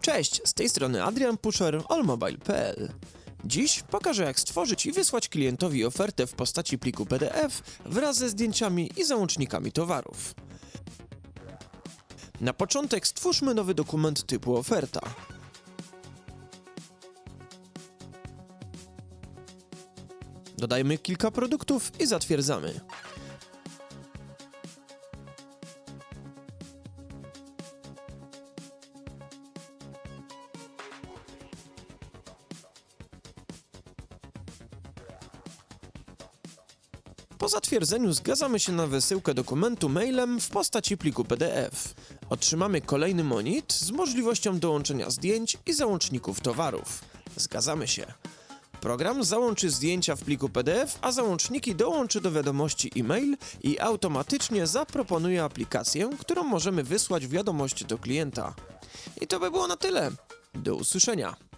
Cześć, z tej strony Adrian Pusher, allmobile.pl. Dziś pokażę jak stworzyć i wysłać klientowi ofertę w postaci pliku PDF wraz ze zdjęciami i załącznikami towarów. Na początek stwórzmy nowy dokument typu oferta. Dodajmy kilka produktów i zatwierdzamy. Po zatwierdzeniu zgadzamy się na wysyłkę dokumentu mailem w postaci pliku PDF. Otrzymamy kolejny monit z możliwością dołączenia zdjęć i załączników towarów. Zgadzamy się. Program załączy zdjęcia w pliku PDF, a załączniki dołączy do wiadomości e-mail i automatycznie zaproponuje aplikację, którą możemy wysłać wiadomość do klienta. I to by było na tyle. Do usłyszenia.